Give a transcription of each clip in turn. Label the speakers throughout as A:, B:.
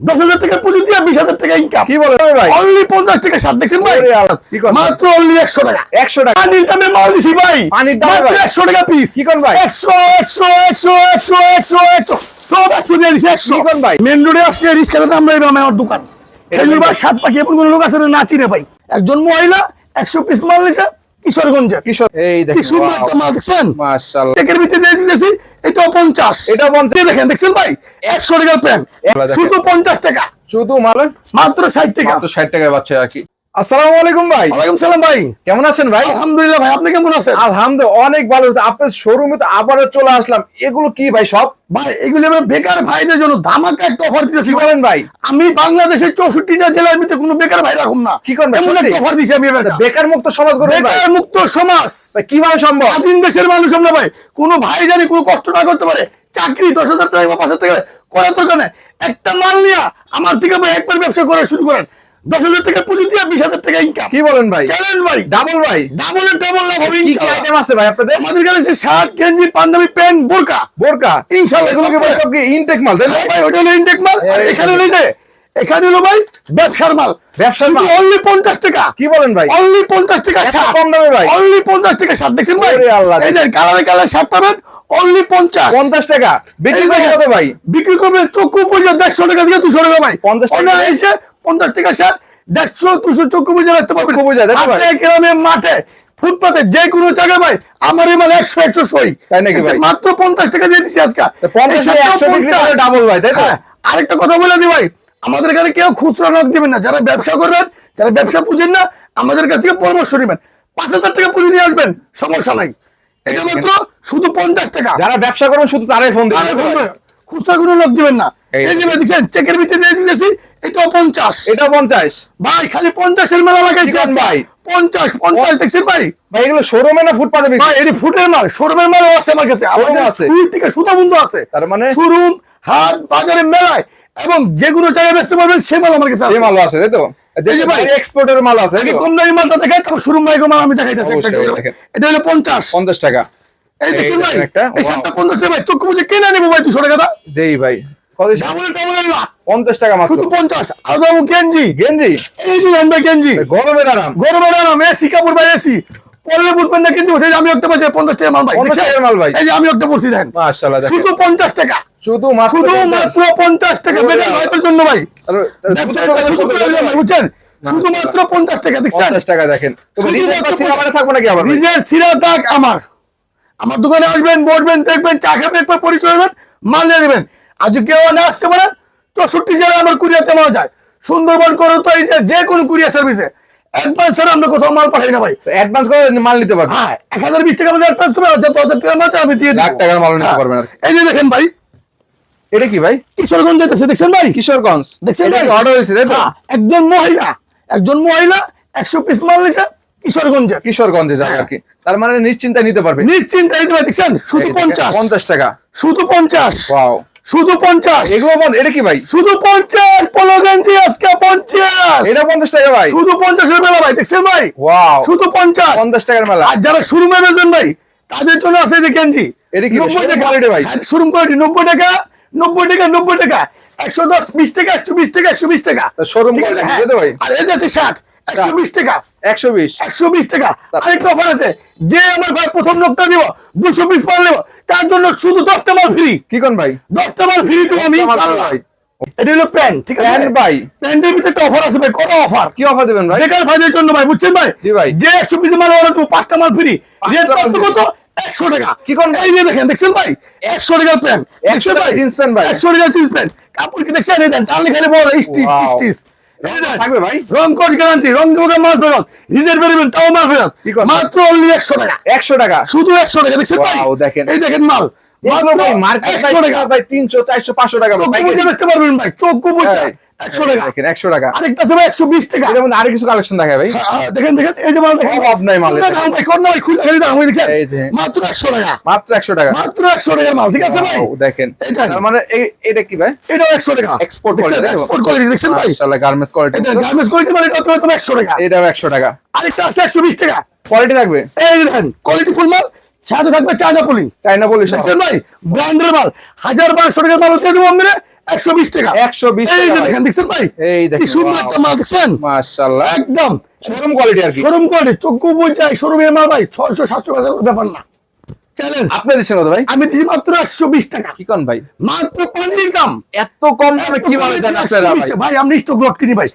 A: দশ হাজার টাকা পুঁজি দিয়ে বিশ হাজার টাকা ইনকাম
B: কি বলে? ভাই
A: অনলি পঞ্চাশ টাকা সার দেখছেন ভাই?
B: কি?
A: মাত্র অনলি একশো টাকা।
B: একশো টাকা।
A: পানির দামে মাল দিছি ভাই।
B: পানির দামে?
A: একশো টাকা পিস
B: কি ভাই?
A: একশো একশো একশো একশো একশো একশো। সব একশো দিয়ে দিছি একশো।
B: কি ভাই?
A: মেন রোডে আসলে রিক্সা দাম আমরা আমার দোকান।
B: এটা
A: খেজুর ভাই সাত পাখি এমন কোন লোক আছে না চিনে ভাই। একজন মহিলা একশো পিস মাল নিছে কিশোরগঞ্জের।
B: কিশোর এই
A: কি
B: দেখেন
A: সুন্দর একটা মাল দেখছেন?
B: মাশাআল্লাহ
A: টেকের ভিতরে দিয়ে এটাও পঞ্চাশ।
B: 50
A: এই দেখেন দেখছেন ভাই? একশো টাকার প্যান্ট। শুধু পঞ্চাশ টাকা।
B: শুধু মাল
A: মাত্র ষাট টাকা।
B: 60 টাকায় বাচ্চা আর কি। আসসালামু আলাইকুম ভাই।
A: ওয়ালাইকুম সালাম ভাই।
B: কেমন আছেন ভাই?
A: আলহামদুলিল্লাহ ভাই আপনি কেমন আছেন?
B: আলহামদুলিল্লাহ অনেক ভালো হচ্ছে আপনার শোরুমে তো আবারও চলে আসলাম। এগুলো কি ভাই সব?
A: ভাই এগুলি আমরা বেকার ভাইদের জন্য ধামাকা একটা অফার দিতেছি
B: বলেন ভাই?
A: আমি বাংলাদেশের চৌষট্টিটা জেলার ভিতরে কোনো বেকার ভাই রাখুন না।
B: কি করেন
A: এমন একটা অফার দিছি আমি
B: বেকার মুক্ত সমাজ
A: বেকার মুক্ত সমাজ।
B: কীভাবে সম্ভব?
A: স্বাধীন দেশের মানুষ আমরা ভাই কোনো ভাই জানি কোনো কষ্ট না করতে পারে। চাকরি দশ হাজার টাকা বা পাঁচ হাজার টাকা করার দরকার একটা মাল নিয়ে আমার থেকে ভাই একবার ব্যবসা করা শুরু করেন। দশ হাজার টাকা পুঁজি দিয়ে বিশ হাজার টাকা ইনকাম
B: কি বলেন ভাই?
A: চ্যালেঞ্জ ভাই।
B: ডাবল ভাই।
A: ডাবলের ডাবল লাভ হবে ইনশাআল্লাহ।
B: আইটেম আছে ভাই আপনাদের?
A: আমাদের কাছে শার্ট গেঞ্জি পাঞ্জাবি প্যান্ট বোরকা।
B: বোরকা।
A: ইনশাআল্লাহ,
B: এগুলো কি ভাই সব কি ইনটেক মাল? তাই
A: ভাই ওটা হলো ইনটেক মাল। আর এখানে হলো যে এখানে হলো ভাই ব্যবসার মাল।
B: ব্যবসার মাল?
A: অনলি পঞ্চাশ টাকা।
B: কি বলেন ভাই?
A: অনলি পঞ্চাশ টাকা শার্ট
B: কম দামে ভাই?
A: অনলি পঞ্চাশ টাকা শার্ট দেখছেন ভাই। এই যে কালারে কালার শার্ট পাবেন অনলি পঞ্চাশ।
B: পঞ্চাশ টাকা। বিক্রি করে কত ভাই?
A: বিক্রি করবেন চক্ষু দেড়শো টাকা থেকে দুশো টাকা ভাই।
B: 50 টাকা?
A: এসে পঞ্চাশ টাকা শার্ট দেড়শো দুশো চক্ষু পুজো রাখতে পারবেন।
B: চক্ষু পূজা, তাই তো ভাই?
A: হাটে, গ্রামে মাঠে ফুটপাতে যে কোনো জায়গায় ভাই আমার এই মাল একশো একশো সই
B: তাই নাকি ভাই?
A: মাত্র পঞ্চাশ টাকা দিয়ে দিচ্ছি আজকে।
B: তা 50 টাকা 100 বিক্রি ভাই, তাই
A: হ্যাঁ, আরেকটা কথা বলে দি ভাই। আমাদের এখানে কেউ খুচরা নক দিবেন না। যারা ব্যবসা করবেন যারা ব্যবসা বুঝেন না আমাদের কাছ থেকে পরামর্শ নেবেন। পাঁচ হাজার টাকা পুঁজি নিয়ে আসবেন সমস্যা নাই। এটা মাত্র শুধু পঞ্চাশ টাকা।
B: যারা ব্যবসা করবেন শুধু তারাই ফোন দিবেন।
A: খুচরা কোনো লোক দিবেন না।
B: এই
A: এই যে দেখছেন চেকের ভিতরে দিয়ে দিতেছি এটাও পঞ্চাশ।
B: এটা পঞ্চাশ।
A: ভাই খালি পঞ্চাশের মেলা লাগাইছে ভাই? পঞ্চাশ পঞ্চাশ দেখছেন ভাই?
B: ভাই এগুলো শোরুমে না ফুটপাতে
A: ভাই এটি ফুটের মাল শোরুমের মালও আছে আমার কাছে।
B: আছে?
A: থেকে সুতা বন্ধু আছে।
B: তার মানে?
A: শোরুম হাট বাজারে মেলায় এবং যে কোনো জায়গায় বেচতে পারবেন সে মাল আমার কাছে
B: এই
A: আছে।
B: মাল আছে তাই তো?
A: এই যে ভাই,
B: এক্সপোর্টের মাল আছে
A: আগে কম দামি মালটা দেখাই তারপর ভাই মাল আমি দেখাইতেছি একটা।
B: দেখেন।
A: এটা হলো পঞ্চাশ।
B: পঞ্চাশ টাকা।
A: এই দেখছেন ভাই
B: একটা,
A: এই
B: wow।
A: সাতটা পঞ্চাশ টাকা ভাই চক্ষু বুঝে কিনে নেব ভাই দুশো টাকা দা
B: দেই ভাই পঞ্চাশ টাকা মাত্র।
A: শুধু পঞ্চাশ আর দাম গেঞ্জি।
B: গেঞ্জি?
A: এই যে গেঞ্জি।
B: গরমের আরাম
A: গরমের আরাম এসি কাপড় ভাই এসি। পরলে বুঝবেন না কিন্তু আমি একটা পাচ্ছি পঞ্চাশ টাকা মাল ভাই
B: 50
A: দেখছেন?
B: মাল ভাই।
A: এই যে আমি একটা দেখেন।
B: মাশাআল্লাহ দেখেন।
A: শুধু পঞ্চাশ টাকা।
B: শুধু মাত্র
A: শুধু মাত্র পঞ্চাশ টাকা বেতন। হয়তো জন্য ভাই। বুঝছেন? শুধুমাত্র পঞ্চাশ টাকা দেখছেন।
B: টাকা দেখেন। থাকব নাকি আবার
A: নিজের সিরা দাগ আমার। আমার দোকানে আসবেন বসবেন দেখবেন চা খাবেন একবার পরিচয় হবেন মাল নিয়ে নেবেন। আর যদি কেউ না আসতে পারেন চৌষট্টি জেলায় আমার কুরিয়াতে মাল যায়। সুন্দরবন করে তো এই যে কোনো কুরিয়ার সার্ভিসে। অ্যাডভান্স ছাড়া আমরা কোথাও মাল পাঠাই না ভাই।
B: অ্যাডভান্স করে মাল নিতে পারবেন।
A: হ্যাঁ এক হাজার বিশ টাকা আমাদের অ্যাডভান্স আর যত হাজার টাকা মাল আমি দিয়ে দিই
B: টাকার মাল নিতে পারবেন আর
A: এই যে দেখেন ভাই
B: এটা কি ভাই?
A: কিশোরগঞ্জ যেতেছে দেখছেন ভাই?
B: কিশোরগঞ্জ।
A: দেখছেন ভাই?
B: অর্ডার হয়েছে তাই তো?
A: হ্যাঁ, একজন মহিলা একজন মহিলা একশো পিস মাল নিছে কিশোরগঞ্জে।
B: কিশোরগঞ্জে যাবে আর কি। তার মানে নিশ্চিন্তে নিতে পারবে।
A: নিশ্চিন্তা এই যে ভাই দেখছেন? শুধু পঞ্চাশ।
B: পঞ্চাশ টাকা।
A: শুধু পঞ্চাশ।
B: ওয়াও
A: শুধু পঞ্চাশ।
B: এগুলো বন্ধ এটা কি ভাই?
A: শুধু পঞ্চাশ পলো গেঞ্জি আজকে পঞ্চাশ।
B: এটা পঞ্চাশ টাকা ভাই।
A: শুধু পঞ্চাশের মেলা ভাই দেখছেন ভাই?
B: ওয়াও
A: শুধু পঞ্চাশ।
B: পঞ্চাশ টাকার মেলা।
A: আর যারা শুরু বেচবেন ভাই তাদের জন্য আছে যে গেঞ্জি।
B: এটা কি
A: নব্বই টাকা।
B: ভাই?
A: শোরুম কোয়ালিটি নব্বই টাকা। নব্বই টাকা নব্বই টাকা। একশো দশ বিশ টাকা একশো বিশ টাকা একশো বিশ টাকা।
B: তা
A: হ্যাঁ। আর এই যে আছে ষাট একশো বিশ টাকা।
B: একশো বিশ।
A: একশো বিশ টাকা।
B: তা-
A: আরেকটা অফার আছে। যে আমার ভাই প্রথম দিব দুশো পিস মাল নেব তার জন্য শুধু দশটা মাল ফ্রি
B: কি কোন ভাই?
A: দশটা মাল ফ্রি তুমি আমি। এটা হলো প্যান্ট ঠিক আছে?
B: ভাই।
A: প্যান্টের ভিতরে একটা অফার আছে ভাই কত অফার
B: কি অফার দেবেন ভাই?
A: বেকার ভাইদের জন্য ভাই বুঝছেন ভাই?
B: জি ভাই।
A: যে একশো পিস মাল অর্ডার দেবো পাঁচটা মাল ফ্রি রেট কত কত? একশো টাকা।
B: কি কোন
A: এই যে দেখেন দেখছেন ভাই? একশো টাকার প্যান্ট।
B: 100 টাকার jeans pant ভাই।
A: একশো টাকার জিন্স প্যান্ট। কাপড় কি দেখছেন? এই দেন টানলে খালি বড় স্টিচ স্টিচ।
B: থাকবে ভাই?
A: রং কোড গ্যারান্টি রং দেবো মাল ফেরত রিজের বেরোবেন তাও মাল ফেরত। মাত্র অনলি একশো টাকা।
B: একশো টাকা।
A: শুধু একশো টাকা দেখছেন ভাই?
B: দেখেন।
A: এই দেখেন মাল।
B: এগুলো ভাই মার্কেট
A: একশো টাকা।
B: ভাই তিনশো চারশো পাঁচশো টাকা। ভাই।
A: বেচতে পারবেন ভাই চোখ বুঝে।
B: হ্যাঁ,
A: একশো টাকা।
B: দেখেন একশো টাকা।
A: আরেকটা আছে একশো বিশ টাকা।
B: এটার মধ্যে আরও কিছু কালেকশন দেখায় ভাই
A: দেখেন এই যে মাল
B: নাই।
A: মাত্র একশো টাকা।
B: মাত্র একশো টাকা।
A: মাত্র একশো টাকার মাল ঠিক আছে ভাই?
B: দেখেন। তার মানে এটা কি ভাই?
A: একশো টাকা।
B: Export
A: দেখছেন? ভাই?
B: মাশাআল্লাহ গার্মেন্টস কোয়ালিটি
A: মানে এটা তোমার একশো টাকা।
B: এটাও একশো টাকা।
A: আরেকটা আছে একশো বিশ টাকা।
B: কোয়ালিটি থাকবে?
A: এই দেখেন কোয়ালিটি ফুল মাল। সাথে থাকবে চায়না পলি
B: চায়না পলি
A: দেখছেন ভাই? ব্র্যান্ডের মাল। হাজার বারোশো সরকার মাল হচ্ছে দেবো আমরা একশো বিশ টাকা।
B: 120
A: এই যে দেখেন দেখছেন ভাই?
B: এই দেখেন,
A: সুন্দর একটা মাল দেখছেন?
B: মাশাআল্লাহ।
A: একদম।
B: শোরুম কোয়ালিটি আর কি।
A: শোরুম কোয়ালিটি চক্ষু বই যায় শোরুমের মাল ভাই ছয়শো সাতশো টাকা ব্যাপার না। চ্যালেঞ্জ
B: আপনি দিচ্ছেন কত ভাই?
A: আমি দিচ্ছি মাত্র একশো বিশ টাকা।
B: কি কোন ভাই?
A: মাত্র পানির দাম।
B: এত কম দামে কীভাবে দেন আপনারা ভাই?
A: আমি স্টক লট কিনি ভাই।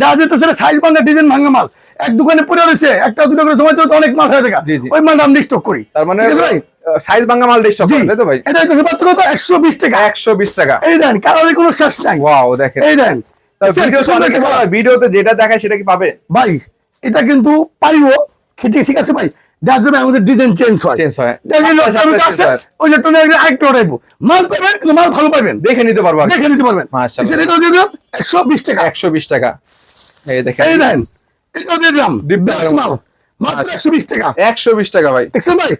A: দেখা যেতেছে সাইজ ডিজাইন ভাঙা মাল। এক দোকানে পড়ে রয়েছে একটা দুটো করে জমা তো অনেক মাল হয়ে যায়
B: জি, জি।
A: ওই মাল আমি স্টক করি।
B: তার মানে
A: ভাই?
B: সাইজ ভাঙা মাল তাই তো ভাই?
A: এটা হচ্ছে মাত্র কত? একশো বিশ টাকা।
B: একশো বিশ টাকা।
A: এই দেন কোনো শেষ নাই।
B: ওয়াও দেখেন।
A: এই দেন।
B: ভিডিও
A: সুন্দর
B: ভিডিওতে যেটা দেখায় সেটা কি পাবে?
A: ভাই এটা কিন্তু পাইবো। ঠিক আছে ভাই? আমাদের ডিজাইন চেঞ্জ হয়।
B: চেঞ্জ হয়। আচ্ছা, আচ্ছা, আচ্ছা।
A: ওই যে টোনে আরেকটু ওঠাইবো মাল পাবেন কিন্তু মাল ভালো পাবেন।
B: দেখে নিতে পারব আর
A: দেখে নিতে পারবেন।
B: মাশাআল্লাহ।
A: এটাও দিয়ে দিলাম একশো বিশ টাকা।
B: একশো বিশ টাকা। এই দেখেন।
A: এই দেন এটাও দিয়ে দিলাম মাল। মাত্র
B: আচ্ছা।
A: একশো বিশ টাকা।
B: একশো বিশ টাকা ভাই।
A: দেখছেন ভাই?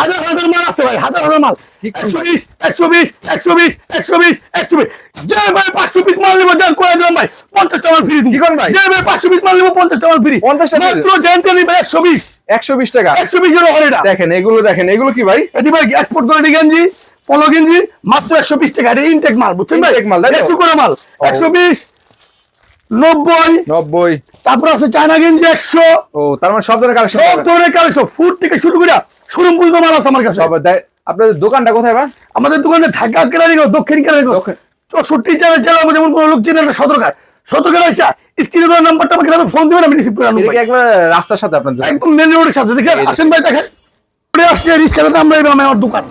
A: হাজার হাজার মাল আছে ভাই হাজার হাজার মাল।
B: ঠিক আছে
A: একশো
B: ভাই।
A: বিশ একশো বিশ একশো বিশ একশো বিশ একশো বিশ। যে ভাই পাঁচশো পিস মাল নেব যান করে দিলাম ভাই। টাকা ফ্রি
B: কি করেন ভাই?
A: যে ভাই পাঁচশো পিস মাল নেব পঞ্চাশ টাকা ফ্রি
B: 50 টাকা
A: মাত্র জানতে নিবে
B: টাকা।
A: এর ওপরে
B: দেখেন এগুলো দেখেন এগুলো কি ভাই?
A: এটি ভাই এক্সপোর্ট কোয়ালিটি গেঞ্জি পলো গেঞ্জি মাত্র একশো বিশ টাকা। এটা ইনটেক মাল বুঝছেন ভাই?
B: মাল, তাই তো?
A: একশো করে মাল। একশো বিশ নব্বই।
B: নব্বই।
A: তারপর আছে চায়না গেঞ্জি একশো।
B: ও তার মানে সব ধরনের কালেকশন
A: সব ধরনের কালেকশন ফুড থেকে শুরু করে শোরুম পর্যন্ত মাল আছে আমার কাছে।
B: আপনাদের দোকানটা কোথায় ভাই?
A: আমাদের দোকানে ঢাকা কেরানীগঞ্জ দক্ষিণ কেরানীগঞ্জ।
B: দক্ষিণ।
A: চৌষট্টি জেলা জেলা আমাদের যেমন কোনো লোক চেনে না সদরকার সদরকার আসা স্ক্রিনে দেওয়ার নাম্বারটা আমাকে তাহলে ফোন দিবেন আমি রিসিভ করে আনব।
B: একবার রাস্তার সাথে আপনাদের?
A: একদম মেন রোডের সাথে দেখেন আসেন ভাই দেখেন। পরে আসলে আমরা আমার দোকান।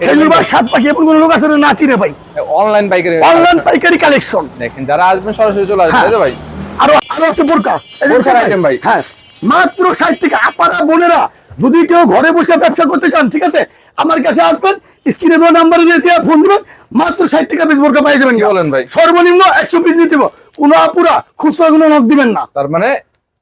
B: এটা
A: খেজুর ভাই
B: কিন্তু-
A: সাত পাখি এমন কোনো লোক আছে না চিনে ভাই?
B: অনলাইন বাইকের
A: অনলাইন পাইকারি কালেকশন
B: দেখেন যারা আসবেন সরাসরি চলে আসবেন
A: হ্যাঁ।
B: ভাই?
A: আরও আরও আছে বোরকা। যে
B: বোরকার
A: ভাই, হ্যাঁ মাত্র ষাট থেকে আপারা বোনেরা যদি কেউ ঘরে বসে ব্যবসা করতে চান ঠিক আছে? আমার কাছে আসবেন স্ক্রিনে দেওয়া নাম্বারে দিয়ে ফোন দিবেন মাত্র ষাট টাকা পিস বোরকা পাই যাবেন
B: কি বলেন ভাই?
A: সর্বনিম্ন একশো পিস নিতে। কোনো আপুরা খুচরা কোনো নক দিবেন না।
B: তার মানে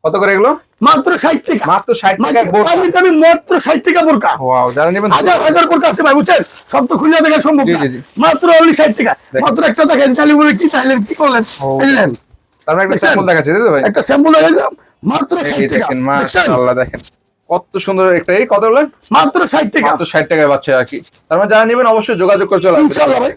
B: কত করে এগুলো?
A: মাত্র ষাট টাকা।
B: মাত্র 60 টাকায় বোরকা।
A: আমি আমি মাত্র ষাট টাকা বোরকা
B: ওয়াও যারা নেবেন
A: হাজার হাজার বোরকা আছে ভাই বুঝছেন? সব তো খুলে দেখা সম্ভব না।
B: জি, জি।
A: মাত্র অনলি টাকা।
B: দেখেন।
A: মাত্র একটা টাকা তাহলে বলে কি চাইলেন কি করলেন? বুঝলেন?
B: তার মানে একটা? স্যাম্পল দেখাচ্ছে ভাই?
A: একটা স্যাম্পল মাত্র টাকা।
B: দেখেন? মাশাআল্লাহ দেখেন। কত সুন্দর একটা এই কত বললেন?
A: মাত্র ষাট টাকা।
B: মাত্র ষাট টাকায় পাচ্ছে আর কি। তার মানে যারা নেবেন অবশ্যই যোগাযোগ করে চলে আসবেন।
A: ভাই।